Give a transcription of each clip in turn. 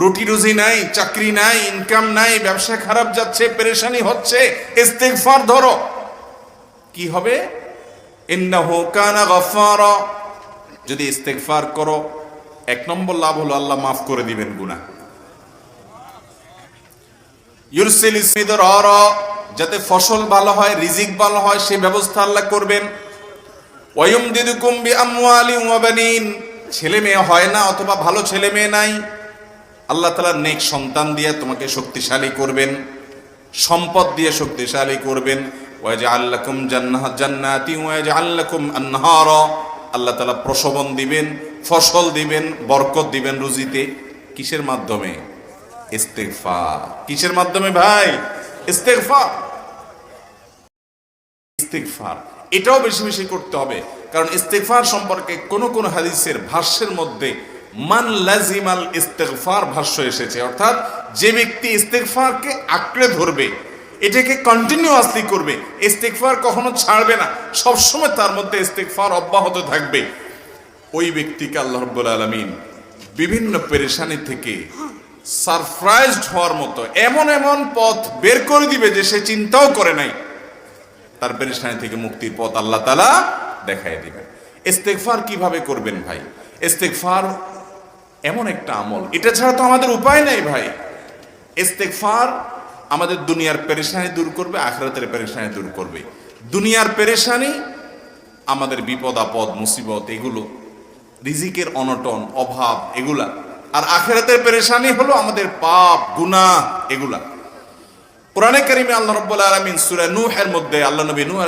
রুটি রুজি নাই, চাকরি নাই ইনকাম নাই, ব্যবসা খারাপ যাচ্ছে, পেরেশানি হচ্ছে, ইস্তেগফার ধরো। কি হবে? ইন্নাহু কানা গফারা যদি ইস্তেগফার করো, এক নম্বর লাভ হলো আল্লাহ মাফ করে দিবেন গুনাহ। ইউরসিল ইসমিদর অর যাতে ফসল ভালো হয়, রিজিক ভালো হয় সেই ব্যবস্থা আল্লাহ করবেন। ওয়ুম দিদুকুম বি আমওয়ালি ওয়া বানিন। ছেলে মেয়ে হয় না, অথবা ভালো ছেলে মেয়ে নাই। আল্লাহ তাআলা নেক সন্তান দিয়ে তোমাকে শক্তিশালী করবেন, সম্পদ দিয়ে শক্তিশালী করবেন। ওয়াজআল লাকুম জান্নাহ, জান্নাতি, ওয়াজআল লাকুম আনহারা। আল্লাহ তাআলা প্রসবন দিবেন, ফসল দিবেন, বরকত দিবেন রুজিতে। কিসের মাধ্যমে? ইস্তেগফার। কিসের মাধ্যমে ভাই? ইস্তেগফার। ইস্তেগফার। এটাও বেশি বেশি করতে হবে। কারণ ইস্তেগফার সম্পর্কে কোন কোন হাদিসের ভাষ্যের মধ্যে মান লাজিমাল ইস্তেকফার ভাষ্য এসেছে, অর্থাৎ যে ব্যক্তি ইস্তেগফারকে আঁকড়ে ধরবে, এটাকে কন্টিনিউয়াসলি করবে, ইস্তেগফার কখনো ছাড়বে না, সবসময় তার মধ্যে ইস্তেগফার অব্যাহত থাকবে। ওই ব্যক্তিকে আল্লাহ রব্বুল আলমিন বিভিন্ন পেরেশানি থেকে সারপ্রাইজড হওয়ার মতো এমন এমন পথ বের করে দিবে যে সে চিন্তাও করে নাই। তার পেরেশানি থেকে মুক্তির পথ আল্লাহ তালা দেখাই দিবেন। ইস্তেগফার কীভাবে করবেন ভাই? ইস্তেগফার এমন একটা আমল। এটা ছাড়া তো আমাদের উপায় নাই ভাই। ইস্তেগফার আমাদের দুনিয়ার পেরেশানি দূর করবে, আখরাতের পেরেশানি দূর করবে। দুনিয়ার পেরেশানি আমাদের বিপদ, আপদ, মুসিবত, এগুলো, রিজিকের অনটন, অভাব, এগুলা। আর আখেরাতের পেরেশানি হলো আমাদের পাপ, গুনাহ, এগুলা। কোরআনে কারিমে আল্লাহ রাব্বুল আলামিন সূরা নূহের মধ্যে আল্লাহ নবী নূহ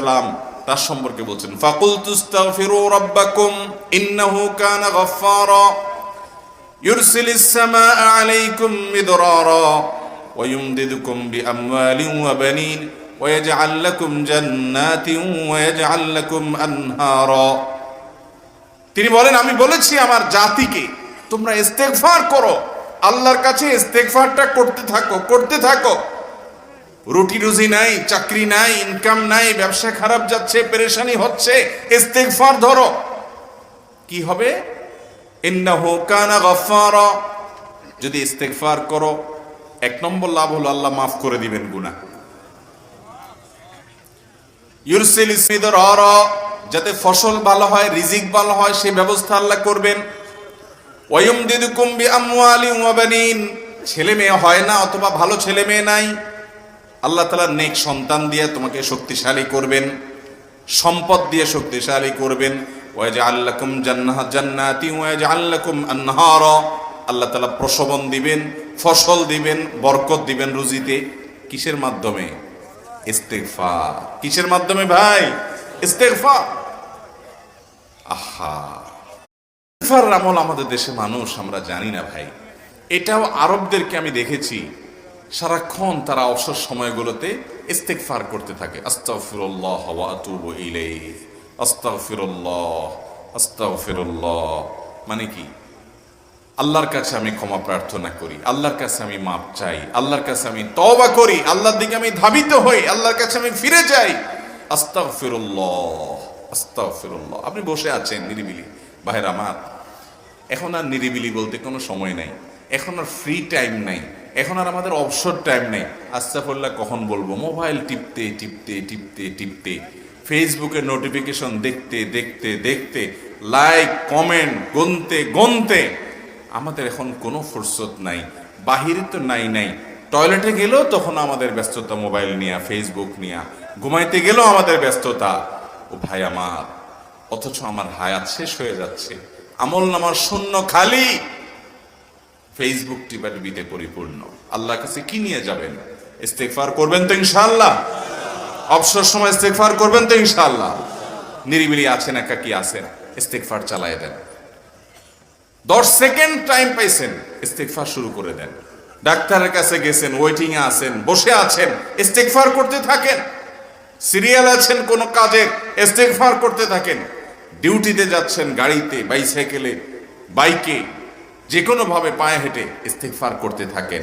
সালাম তার সম্পর্কে বলছেন ফাকুল তুস্তাগফিরু রাব্বাকুম, ইন্নাহু কানা গফফারা। ইউরসিলিস সামাআ আলাইকুম মিদরারা ويمددكم بأموال وبنين ويجعل لكم جنات ويجعل لكم أنهارا তিনি বলেন আমি বলেছি আমার জাতিকে তোমরা ইস্তেগফার করো আল্লাহর কাছে ইস্তেগফারটা করতে থাকো করতে থাকো রুটি রুজি নাই চাকরি নাই ইনকাম নাই ব্যবসা খারাপ যাচ্ছে পেরেশানি হচ্ছে ইস্তেগফার ধরো কি হবে যদি ইস্তেগফার করো, এক নম্বর লাভ হলো আল্লাহ মাফ করে দিবেন গুনাহ। ইউরসিল ইসমিদর অর যাতে ফসল ভালো হয়, রিজিক ভালো হয় সেই ব্যবস্থা আল্লাহ করবেন। ওয়ুম দিদুকুম বি আমওয়ালি ওয়া বানিন, ছেলে মেয়ে হয় না অথবা ভালো ছেলে মেয়ে নাই, আল্লাহ তাআলা নেক সন্তান দিয়ে তোমাকে শক্তিশালী করবেন, সম্পদ দিয়ে শক্তিশালী করবেন। ওয়াজআল লাকুম জান্নাহ জান্নাতি ওয়াজআল লাকুম আনহারা আল্লাহ তাআলা প্রসবন দিবেন, ফসল দিবেন, বরকত দিবেন রুজিতে। কিসের মাধ্যমে? ইস্তেগফার। কিসের মাধ্যমে ভাই? ইস্তেগফার। আহা। ইস্তেগফার আমল আমাদের দেশে মানুষ, আমরা জানি না ভাই। এটাও আরবদেরকে আমি দেখেছি, সারাক্ষণ তারা অবসর সময়গুলোতে ইস্তেগফার করতে থাকে। আস্তাগফিরুল্লাহ ওয়া আতুবু ইলাইহি। মানে কি? আল্লাহর কাছে আমি ক্ষমা প্রার্থনা করি, আল্লাহর কাছে আমি মাপ চাই, আল্লাহর কাছে আমি তওবা করি, আল্লাহর দিকে আমি ধাবিত হই, আল্লাহর কাছে আমি ফিরে যাই। আস্তাগফিরুল্লাহ আস্তাগফিরুল্লাহ। আপনি বসে আছেন নিরিবিলি। ভাইরা আমার এখন আর নিরিবিলি বলতে কোনো সময় নাই। এখন আর ফ্রি টাইম নাই। এখন আর আমাদের অবসর টাইম নেই। আস্তাফুল্লাহ কখন বলব? মোবাইল টিপতে টিপতে টিপতে টিপতে। ফেসবুকে নোটিফিকেশন দেখতে দেখতে দেখতে লাইক কমেন্ট গুনতে গুনতে আমাদের এখন কোনো ফুরসত নাই, বাহিরে তো নাই নাই। টয়লেটে গেলেও তখন আমাদের ব্যস্ততা মোবাইল নিয়ে ফেসবুক নিয়ে, ঘুমাইতে গেলেও আমাদের ব্যস্ততা। ও ভাই আমার, অথচ আমার হায়াত শেষ হয়ে যাচ্ছে। আমল নামার শূন্য খালি। ফেসবুক টিপাটিপিতে পরিপূর্ণ। আল্লাহ কাছে কি নিয়ে যাবেন? ইস্তেগফার করবেন তো ইনশাআল্লাহ। অবসর সময় ইস্তেগফার করবেন তো ইনশাআল্লাহ। নিরিবিলি আছেন একা কি আছেন, ইস্তেগফার চালায় দেন। দশ সেকেন্ড টাইম পাইছেন, ইস্তেগফার শুরু করে দেন। ডাক্তারের কাছে গেছেন ওয়েটিং এ আছেন, বসে আছেন, ইস্তেগফার করতে থাকেন। সিরিয়াল আছেন কোনো কাজে, ইস্তেগফার করতে থাকেন। ডিউটিতে যাচ্ছেন গাড়িতে, বাইসাইকেলে, বাইকে যে কোনো ভাবে পায়ে হেঁটে ইস্তেগফার করতে থাকেন।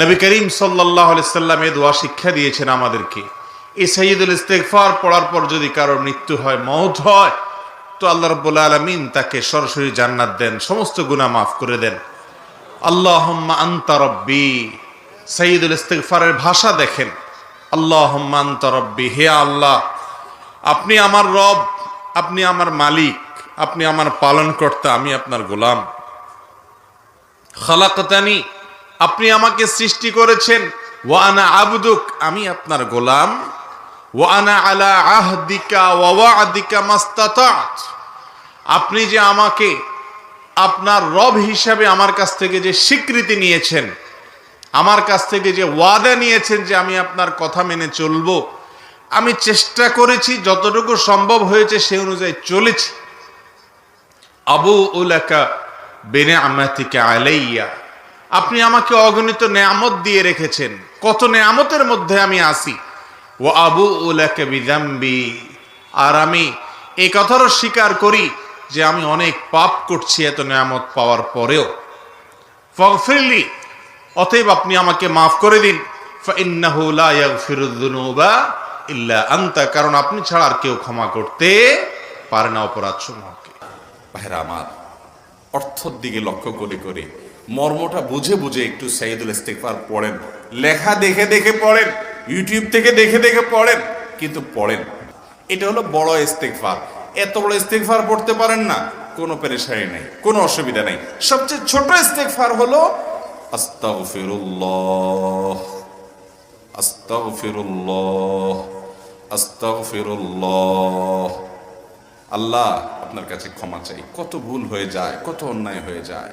নবী করিম সাল্লাহ সাল্লাম এ দোয়া শিক্ষা দিয়েছেন আমাদেরকে। এই সাইয়দুল ইস্তেগফার পড়ার পর যদি কারোর মৃত্যু হয় মৌত হয়, তো আল্লাহ রব্বুল আলমিন তাকে সরাসরি জান্নাত দেন, সমস্ত গুনাহ মাফ করে দেন। আল্লাহ আন্তা রব্বি সাইয়দুল ইস্তেগফারের ভাষা দেখেন। আল্লাহ আন্তা রব্বি, হে আল্লাহ, আপনি আমার রব, আপনি আমার মালিক, আপনি আমার পালনকর্তা, আমি আপনার গোলাম। খালাকতানি আপনি আমাকে সৃষ্টি করেছেন। ওয়ানা আবদুক, আমি আপনার গোলাম। ওয়ানা আলা আহদিকা ওয়াদিকা মাস্তাতাত। আপনি যে আমাকে আপনার রব হিসাবে আমার কাছ থেকে যে স্বীকৃতি নিয়েছেন, আমার কাছ থেকে যে ওয়াদা নিয়েছেন যে আমি আপনার কথা মেনে চলবো, আমি চেষ্টা করেছি, যতটুকু সম্ভব হয়েছে সে অনুযায়ী চলেছি। আবু উলাকা বেনে আমাতিকে আলাইয়া। আপনি আমাকে অগণিত নেয়ামত দিয়ে রেখেছেন। কত নেয়ামতের মধ্যে আমি আসি ও আবু উলাকা বিদাম্বি আর আমি এই কথারও স্বীকার করি যে আমি অনেক পাপ করছি এত নেয়ামত পাওয়ার পরেও। ফগফিরলি অতএব আপনি আমাকে মাফ করে দিন। ইল্লা আনতা, কারণ আপনি ছাড়া আর কেউ ক্ষমা করতে পারে না অপরাধ সমূহকে ভাইরা আমার অর্থর দিকে লক্ষ্য করে করে মর্মটা বুঝে বুঝে একটু সাইদুল ইস্তেকফার পড়েন। লেখা দেখে দেখে পড়েন ইউটিউব থেকে দেখে দেখে পড়েন, কিন্তু পড়েন। এটা হলো বড় ইস্তেকফার এত বড় ইস্তেকফার পড়তে পারেন না, কোনো পেরেশানি নেই, কোনো অসুবিধা নেই। সবচেয়ে ছোট ইস্তেকফার হলো, আস্তাগফিরুল্লাহ আস্তাগফিরুল্লাহ আস্তাগফিরুল্লাহ। আল্লাহ আপনার কাছে ক্ষমা চাই। কত ভুল হয়ে যায়, কত অন্যায় হয়ে যায়।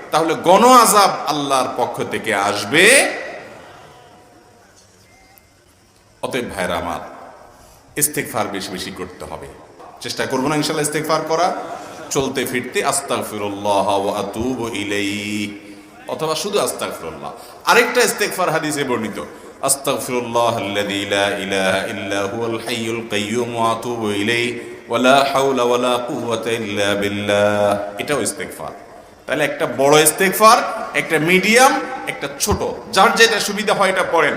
তাহলে গণ আজাব আল্লাহর পক্ষ থেকে আসবে। অতএব ভাইরা আমার, ইস্তেগফার বেশি বেশি করতে হবে। চেষ্টা করব না ইনশাল্লাহ ইস্তেগফার করা। চলতে ফিরতে আতুবু ইলাইহি অথবা শুধু আস্তাগফিরুল্লাহ। আরেকটা ইস্তেগফার হাদিসে বর্ণিত, আস্তাগফিরুল্লাহ আল্লাযী লা ইলাহা ইল্লা হুয়াল হাইয়ুল কাইয়্যুম ওয়া আতুবু ইলাইহি ওয়ালা হাওলা ওয়ালা কুওয়াতা ইল্লা বিল্লাহ। এটাও ইস্তেগফার। তাহলে একটা বড় ইস্তেগফার, একটা মিডিয়াম, একটা ছোট। যার যেটা সুবিধা হয় এটা পড়েন।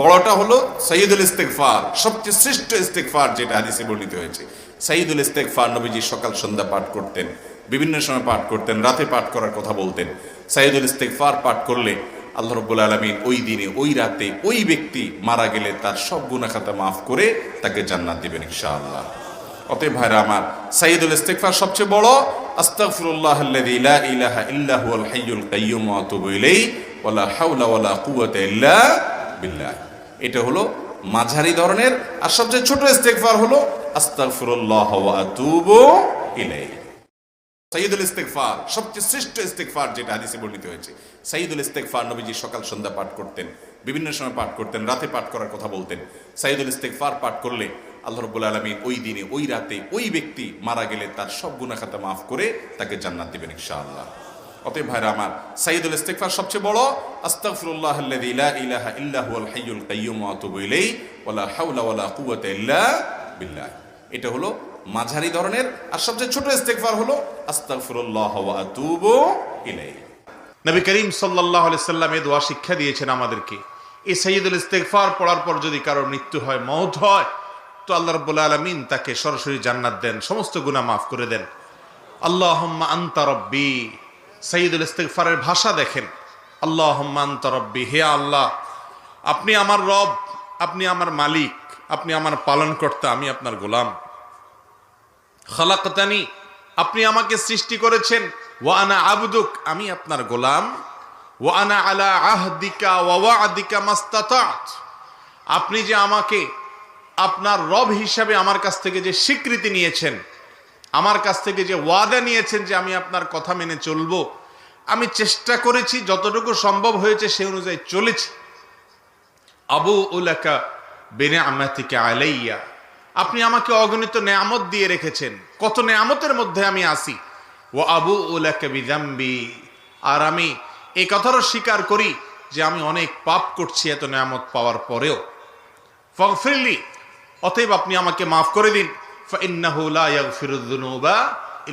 বড়টা হলো সৈয়দুল ইস্তেগফার, সবচেয়ে শ্রেষ্ঠ ইস্তেগফার যেটা হাদিসে বর্ণিত হয়েছে। সৈয়দুল ইস্তেগফার নবীজি সকাল সন্ধ্যা পাঠ করতেন, বিভিন্ন সময় পাঠ করতেন, রাতে পাঠ করার কথা বলতেন। সাইদুল ইস্তেগফার পাঠ করলে আল্লাহ রব্বুল আলমিন ওই দিনে, ওই রাতে ওই ব্যক্তি মারা গেলে তার সব গুণাখাতা মাফ করে তাকে জান্নাত দিবেন ইনশাআল্লাহ। অতএব ভাইরা আমার সাইদুল ইস্তেগফার সবচেয়ে বড় আস্তাগফিরুল্লাহ আল্লাযী লা ইলাহা ইল্লা হুয়াল হাইয়ুল কাইয়্যুম ওয়া আতুবু ইলাইহি ওয়ালা হাওলা ওয়ালা কুওয়াতা ইল্লা বিল্লাহ। এটা হলো মাঝারি ধরনের, আর সবচেয়ে ছোট ইস্তেগফার হলো আস্তাগফিরুল্লাহ ওয়া আতুবু ইলাইহি। সাইয়দুল ইস্তেগফার, সবচেয়ে শ্রেষ্ঠ ইস্তেগফার যেটা হাদিসে বর্ণিত হয়েছে। সাইয়দুল ইস্তেগফার নবীজি সকাল সন্ধ্যা পাঠ করতেন, বিভিন্ন সময় পাঠ করতেন, রাতে পাঠ করার কথা বলতেন। সাইয়দুল ইস্তেগফার পাঠ করলে আল্লাহ রব্বুল আলমিন ওই দিনে, ওই রাতে ওই ব্যক্তি মারা গেলে তার সব গুণাখাতা মাফ করে তাকে জান্নাত দিবেন ইনশাআল্লাহ। অতএব ভাইরা আমার, সাইয়দুল ইস্তেকফার সবচেয়ে বড় আস্তাগফিরুল্লাহ আল্লাযী লা ইলাহা ইল্লা হাইয়ুল কাইয়্যুম ওয়া আতুবু ইলাইহি ওয়ালা হাওলা ওয়ালা কুওয়াতা ইল্লা বিল্লাহ। এটা হলো মাঝারি ধরনের, আর সবচেয়ে ছোট ইস্তেকফার হলো আস্তাগফিরুল্লাহ ওয়া আতুবু ইলাইহি। নবী করিম সাল্লাহ সাল্লাম এ দোয়া শিক্ষা দিয়েছেন আমাদেরকে, এই সাইয়দুল ইস্তেগফার পড়ার পর যদি কারোর মৃত্যু হয় মৌত হয় তো আল্লাহ রব্বুল আলমিন তাকে সরাসরি জান্নাত দেন, সমস্ত গুনাহ মাফ করে দেন। আল্লাহ আন্তা রব্বি সাইয়দুল ইস্তেগফারের ভাষা দেখেন। আল্লাহ আন্তা রব্বি, হে আল্লাহ, আপনি আমার রব, আপনি আমার মালিক, আপনি আমার পালনকর্তা, আমি আপনার গোলাম। খালাকতানি, আপনি আমাকে সৃষ্টি করেছেন। ওয়ানা আবদুক, আমি আপনার গোলাম। ওয়ানা আলা আহদিকা ওয়াদিকা মাস্তাতাত, আপনি যে আমাকে আপনার রব হিসাবে আমার কাছ থেকে যে স্বীকৃতি নিয়েছেন, আমার কাছ থেকে যে ওয়াদা নিয়েছেন যে আমি আপনার কথা মেনে চলবো, আমি চেষ্টা করেছি, যতটুকু সম্ভব হয়েছে সে অনুযায়ী চলেছি। আবু উলাকা বেনে আমাতিকে আলাইয়া, আপনি আমাকে অগণিত নেয়ামত দিয়ে রেখেছেন, কত নেয়ামতের মধ্যে আমি আসি ও আবু উলাকা বিদাম্বি আর আমি এই কথারও স্বীকার করি যে আমি অনেক পাপ করছি এত নেয়ামত পাওয়ার পরেও। ফগফিরলি অতএব আপনি আমাকে মাফ করে দিন।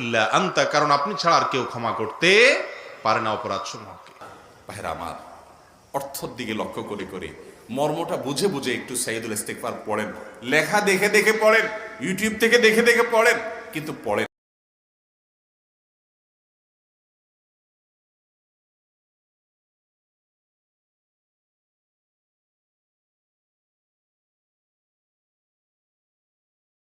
ইল্লা আন্তা, কারণ আপনি ছাড়া আর কেউ ক্ষমা করতে পারে না অপরাধ সমূহকে। আমার, অর্থর দিকে লক্ষ্য করে করে মর্মটা বুঝে বুঝে একটু সাইদুল ইস্তেকফার পড়েন। লেখা দেখে দেখে পড়েন, ইউটিউব থেকে দেখে দেখে পড়েন, কিন্তু পড়েন